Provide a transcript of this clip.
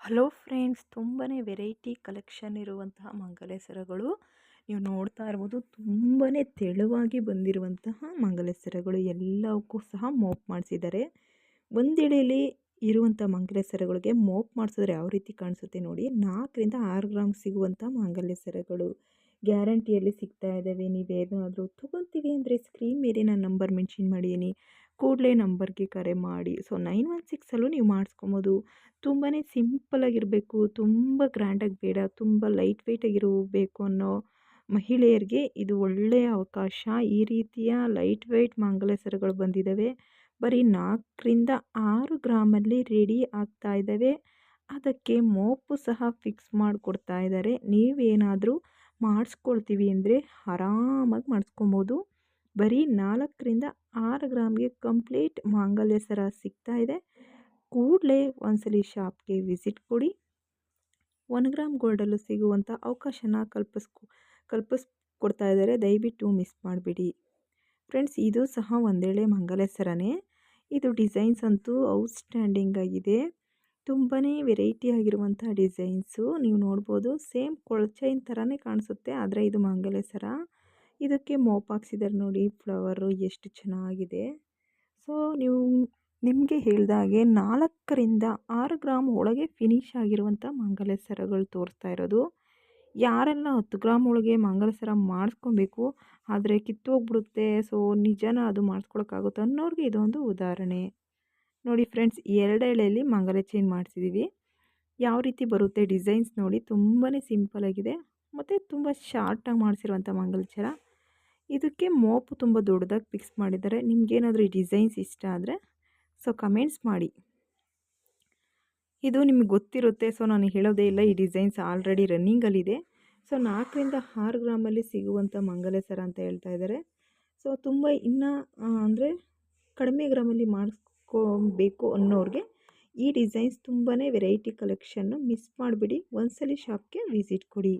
Hello friends ತುಂಬಾ variety collection ಇರುವಂತಹ ಮಂಗಲೇಸರಗಳು. ನೀವು ನೋಡ್ತಾ ಇರ್ಬೋದು ತುಂಬಾ ತೆಳುವಾಗಿ ಬಂದಿರುವಂತಹ ಮಂಗಲೇಸರಗಳು ಎಲ್ಲವಕ್ಕೂ ಸಹ ಮೋಪ್ ಮಾಡಿಸಿದ್ದಾರೆ. ಒಂದೆಳೆಯಲ್ಲಿ ಇರುವಂಥ ಮಂಗಲೇಸರಗಳಿಗೆ ಮೋಪ್ ಮಾಡಿಸಿದ್ರೆ ಯಾವ ರೀತಿ ಕಾಣಿಸುತ್ತೆ ನೋಡಿ, ನಾಲ್ಕರಿಂದ ಆರು ಗ್ರಾಮ್ ಸಿಗುವಂಥ ಮಂಗಲೇಸರಗಳು. ಸರಗಳು ಗ್ಯಾರಂಟಿಯಲ್ಲಿ ಸಿಗ್ತಾ ಇದ್ದಾವೆ, ನೀವೇನಾದರೂ ತೊಗೊತೀವಿ ಅಂದರೆ ಸ್ಕ್ರೀನ್ ಮೇಲೆ ನಾನು ನಂಬರ್ ಮೆನ್ಷನ್ ಮಾಡಿದ್ದೀನಿ. ಕೂಡಲೇ ನಂಬರ್ಗೆ ಕರೆ ಮಾಡಿ. ಸೊ, ನೈನ್ ಒನ್ ಸಿಕ್ಸಲ್ಲೂ ನೀವು ಮಾಡಿಸ್ಕೊಬೋದು. ತುಂಬಾ ಸಿಂಪಲಾಗಿರಬೇಕು ತುಂಬ ಗ್ರ್ಯಾಂಡಾಗಿ ಬೇಡ, ತುಂಬ ಲೈಟ್ ವೆಯ್ಟಾಗಿರಬೇಕು ಅನ್ನೋ ಮಹಿಳೆಯರಿಗೆ ಇದು ಒಳ್ಳೆಯ ಅವಕಾಶ. ಈ ರೀತಿಯ ಲೈಟ್ ವೆಯ್ಟ್ ಮಂಗಲ ಸರಗಳು ಬಂದಿದ್ದಾವೆ. ಬರೀ ನಾಲ್ಕರಿಂದ ಆರು ಗ್ರಾಮಲ್ಲಿ ರೆಡಿ ಆಗ್ತಾ ಇದ್ದಾವೆ. ಅದಕ್ಕೆ ಮೋಪು ಸಹ ಫಿಕ್ಸ್ ಮಾಡಿಕೊಡ್ತಾ ಇದ್ದಾರೆ. ನೀವೇನಾದರೂ ಮಾಡಿಸ್ಕೊಳ್ತೀವಿ ಅಂದರೆ ಆರಾಮಾಗಿ ಮಾಡಿಸ್ಕೊಬೋದು. ಬರೀ ನಾಲ್ಕರಿಂದ ಆರು ಗ್ರಾಮ್ಗೆ ಕಂಪ್ಲೀಟ್ ಮಾಂಗಲ್ಯ ಸರ ಸಿಗ್ತಾ ಇದೆ. ಕೂಡಲೇ ಒಂದ್ಸಲಿ ಶಾಪ್ಗೆ ವಿಸಿಟ್ ಕೊಡಿ. ಒನ್ ಗ್ರಾಮ್ ಗೋಲ್ಡಲ್ಲೂ ಸಿಗುವಂಥ ಅವಕಾಶನ ಕಲ್ಪಿಸ್ಕೊ, ಕಲ್ಪಿಸ್ಕೊಡ್ತಾ ಇದ್ದಾರೆ. ದಯವಿಟ್ಟು ಮಿಸ್ ಮಾಡಿಬಿಡಿ. ಫ್ರೆಂಡ್ಸ್, ಇದು ಸಹ ಒಂದೇಳೆ ಮಂಗಲ ಸರನೇ. ಇದು ಡಿಸೈನ್ಸ್ ಅಂತೂ ಔಟ್ಸ್ಟ್ಯಾಂಡಿಂಗ್ ಆಗಿದೆ. ತುಂಬಾ ವೆರೈಟಿ ಆಗಿರುವಂಥ ಡಿಸೈನ್ಸು. ನೀವು ನೋಡ್ಬೋದು, ಸೇಮ್ ಕೊಳಚೈನ್ ಥರನೇ ಕಾಣಿಸುತ್ತೆ, ಆದರೆ ಇದು ಮಂಗಲ ಸರ. ಇದಕ್ಕೆ ಮೋಪ್ ಹಾಕ್ಸಿದ್ದಾರೆ ನೋಡಿ ಫ್ಲವರು ಎಷ್ಟು ಚೆನ್ನಾಗಿದೆ. ಸೊ, ನೀವು ನಿಮಗೆ ಹೇಳಿದಾಗೆ ನಾಲ್ಕರಿಂದ ಆರು ಗ್ರಾಮ್ ಒಳಗೆ ಫಿನಿಶ್ ಆಗಿರುವಂಥ ಮಂಗಲ ಸರಗಳು ತೋರಿಸ್ತಾ ಇರೋದು. ಯಾರೆಲ್ಲ ಹತ್ತು ಗ್ರಾಮ್ ಒಳಗೆ ಮಂಗಲ ಸರ ಮಾಡಿಸ್ಕೊಬೇಕು, ಆದರೆ ಕಿತ್ತೋಗ್ಬಿಡುತ್ತೆ, ಸೊ ನಿಜನ ಅದು ಮಾಡಿಸ್ಕೊಳಕ್ಕಾಗುತ್ತೆ ಅನ್ನೋರಿಗೆ ಇದೊಂದು ಉದಾಹರಣೆ. ನೋಡಿ ಫ್ರೆಂಡ್ಸ್ ಎರಡೆಳೆಯಲ್ಲಿ ಮಂಗಲ ಚೈನ್ ಮಾಡಿಸಿದ್ದೀವಿ ಯಾವ ರೀತಿ ಬರುತ್ತೆ ಡಿಸೈನ್ಸ್ ನೋಡಿ ತುಂಬಾ ಸಿಂಪಲಾಗಿದೆ ಮತ್ತು ತುಂಬ ಶಾರ್ಟಾಗಿ ಮಾಡಿಸಿರುವಂಥ ಮಂಗಲಚರ ಇದಕ್ಕೆ ಮೋಪು ತುಂಬ ದೊಡ್ಡದಾಗಿ ಫಿಕ್ಸ್ ಮಾಡಿದ್ದಾರೆ. ನಿಮಗೇನಾದರೂ ಈ ಡಿಸೈನ್ಸ್ ಇಷ್ಟ ಆದರೆ ಸೊ ಕಮೆಂಟ್ಸ್ ಮಾಡಿ. ಇದು ನಿಮಗೆ ಗೊತ್ತಿರುತ್ತೆ ಸೊ ನಾನು ಹೇಳೋದೇ ಇಲ್ಲ, ಈ ಡಿಸೈನ್ಸ್ ಆಲ್ರೆಡಿ ರನ್ನಿಂಗಲ್ಲಿದೆ ಸೊ ನಾಲ್ಕರಿಂದ ಆರು ಗ್ರಾಮಲ್ಲಿ ಸಿಗುವಂಥ ಮಂಗಲ ಸರ ಅಂತ ಹೇಳ್ತಾ ಇದ್ದಾರೆ. ಸೊ ತುಂಬ ಇನ್ನು ಅಂದರೆ ಕಡಿಮೆ ಗ್ರಾಮಲ್ಲಿ ಮಾಡಿಸ್ಕೋಬೇಕು ಅನ್ನೋರಿಗೆ ಈ ಡಿಸೈನ್ಸ್ ತುಂಬಾ ವೆರೈಟಿ ಕಲೆಕ್ಷನ್ನು ಮಿಸ್ ಮಾಡಿಬಿಡಿ. ಒಂದ್ಸಲಿ ಶಾಪ್ಗೆ ವಿಸಿಟ್ ಕೊಡಿ.